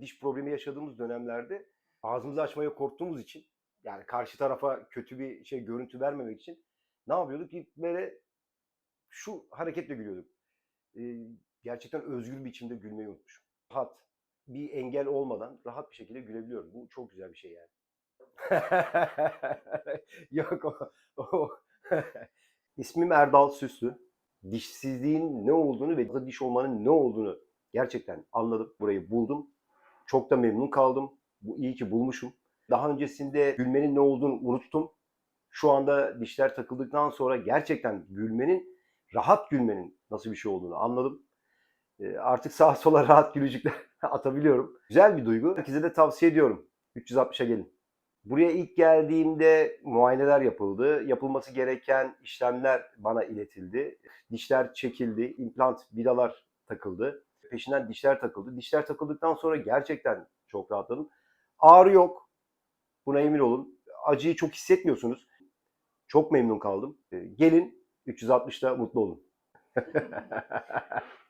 diş problemi yaşadığımız dönemlerde ağzımızı açmaya korktuğumuz için yani karşı tarafa kötü bir şey görüntü vermemek için ne yapıyorduk? İlk böyle şu hareketle gülüyorduk. Ee, gerçekten özgür bir biçimde gülmeyi unutmuşum. Rahat, bir engel olmadan rahat bir şekilde gülebiliyorum. Bu çok güzel bir şey yani. Yok o. o. İsmim Erdal Süslü. Dişsizliğin ne olduğunu ve diş olmanın ne olduğunu gerçekten anladım. Burayı buldum. Çok da memnun kaldım. Bu iyi ki bulmuşum. Daha öncesinde gülmenin ne olduğunu unuttum. Şu anda dişler takıldıktan sonra gerçekten gülmenin, rahat gülmenin nasıl bir şey olduğunu anladım. Ee, Artık sağa sola rahat gülücükler atabiliyorum. Güzel bir duygu. Herkese de tavsiye ediyorum. 360'a gelin. Buraya ilk geldiğimde muayeneler yapıldı. Yapılması gereken işlemler bana iletildi. Dişler çekildi, implant vidalar takıldı. Peşinden dişler takıldı. Dişler takıldıktan sonra gerçekten çok rahatladım. Ağrı yok. Buna emin olun. Acıyı çok hissetmiyorsunuz. Çok memnun kaldım. Ee, Gelin 360'da mutlu olun.